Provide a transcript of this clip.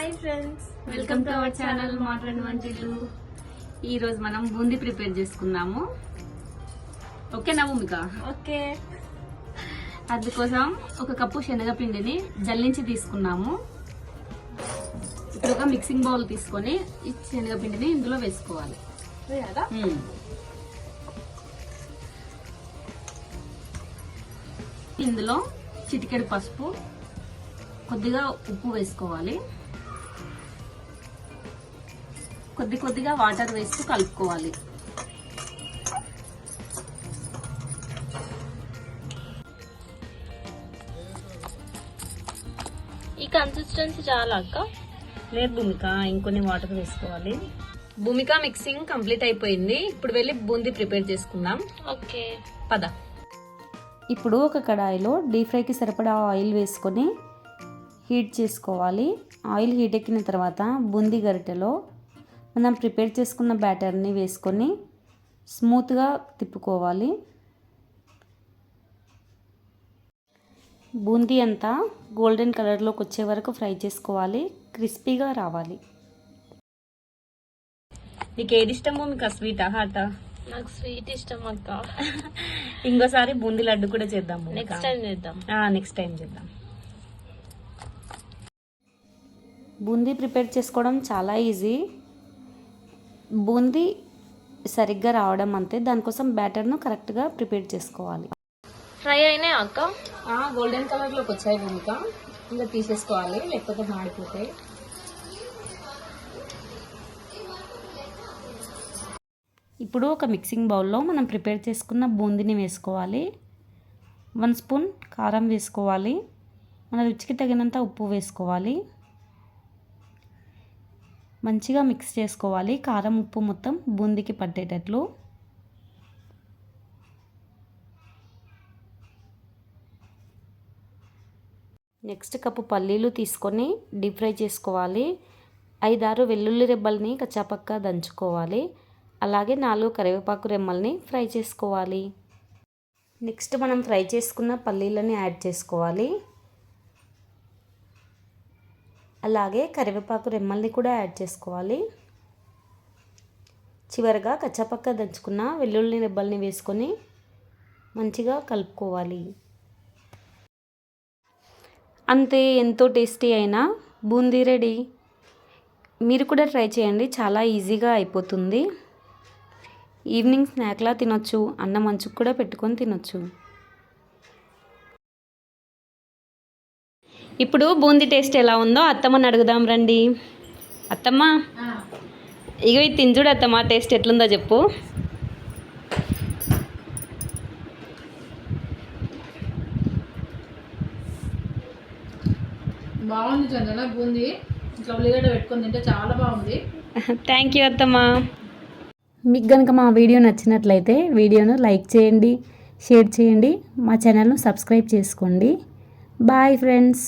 Hi friends welcome to our channel మాట్లాడిన వంటలు ఈ రోజు మనం బూందీ ప్రిపేర్ చేసుకుందాము. ఓకేనా భూమిక? ఓకే. అందుకోసం ఒక కప్పు శనగపిండిని జల్లించి తీసుకున్నాము. ఇప్పుడు ఒక మిక్సింగ్ బౌల్ తీసుకొని ఈ శనగపిండిని ఇందులో వేసుకోవాలి. ఇందులో చిటికెడు పసుపు కొద్దిగా ఉప్పు వేసుకోవాలి. కొద్ది కొద్దిగా వాటర్ వేస్తూ కలుపుకోవాలి. ఈ కన్సిస్టెన్సీ చాలా అక్క. లేదు భూమిక ఇంకొన్ని వాటర్ వేసుకోవాలి. భూమిక మిక్సింగ్ కంప్లీట్ అయిపోయింది. ఇప్పుడు వెళ్ళి బూందీ ప్రిపేర్ చేసుకుందాం. ఓకే. పద. ఇప్పుడు ఒక కడాయిలో డీప్ ఫ్రైకి సరిపడా ఆయిల్ వేసుకొని హీట్ చేసుకోవాలి. ఆయిల్ హీట్ ఎక్కిన తర్వాత బూందీ గరిటెలో మనం ప్రిపేర్ చేసుకున్న బ్యాటర్ని వేసుకొని స్మూత్గా తిప్పుకోవాలి. బూందీ అంతా గోల్డెన్ కలర్లోకి వచ్చే వరకు ఫ్రై చేసుకోవాలి. క్రిస్పీగా రావాలి. నీకు ఏది ఇష్టం భూమిక స్వీటా? హాటా? నాకు స్వీట్ ఇష్టం అక్క. ఇంకోసారి బూందీ లడ్డు కూడా చేద్దాం నెక్స్ట్ టైం చేద్దాం. నెక్స్ట్ టైం చేద్దాం. బూందీ ప్రిపేర్ చేసుకోవడం చాలా ఈజీ. బూందీ సరిగ్గా రావడం అంతే. దానికోసం బ్యాటర్ను కరెక్ట్గా ప్రిపేర్ చేసుకోవాలి. ఫ్రై అయినాయి అక్క? గోల్డెన్ కలర్లోకి వచ్చాయి భూమిక ఇంకా తీసేసుకోవాలి లేకపోతే మాడిపోతాయి. ఇప్పుడు ఒక మిక్సింగ్ బౌల్లో మనం ప్రిపేర్ చేసుకున్న బూందీని వేసుకోవాలి. వన్ స్పూన్ కారం వేసుకోవాలి. మన రుచికి తగినంత ఉప్పు వేసుకోవాలి. మంచిగా మిక్స్ చేసుకోవాలి. కారం ఉప్పు మొత్తం బూందీకి పట్టేటట్లు. నెక్స్ట్ కప్పు పల్లీలు తీసుకొని డీప్ ఫ్రై చేసుకోవాలి. ఐదారు వెల్లుల్లి రెబ్బల్ని కచ్చాపక్క దంచుకోవాలి. అలాగే నాలుగు కరివేపాకు రెమ్మల్ని ఫ్రై చేసుకోవాలి. నెక్స్ట్ మనం ఫ్రై చేసుకున్న పల్లీలని యాడ్ చేసుకోవాలి. అలాగే కరివేపాకు రెమ్మల్ని కూడా యాడ్ చేసుకోవాలి. చివరగా కచ్చపక్క దంచుకున్న వెల్లుల్లి రెబ్బల్ని వేసుకొని మంచిగా కలుపుకోవాలి. అంతే ఎంతో టేస్టీ అయినా బూందీ రెడీ. మీరు కూడా ట్రై చేయండి చాలా ఈజీగా అయిపోతుంది. ఈవినింగ్ స్నాక్లా తినొచ్చు అన్నం మంచుకు కూడా పెట్టుకొని తినొచ్చు. ఇప్పుడు బూందీ టేస్ట్ ఎలా ఉందో అత్తమ్మని అడుగుదాం రండి. అత్తమ్మ ఇగో ఇది తిని చూడు అత్తమ్మ టేస్ట్ ఎట్లుందో చెప్పు. బాగుంది చందన బూంది. ఇట్లా ఉల్లిగడ్డ పెట్టుకొని తింటే చాలా బాగుంది. థ్యాంక్ యూ అత్తమ్మ. మీకు కనుక మా వీడియో నచ్చినట్లయితే వీడియోను లైక్ చేయండి షేర్ చేయండి మా ఛానల్ను సబ్స్క్రైబ్ చేసుకోండి. Bye friends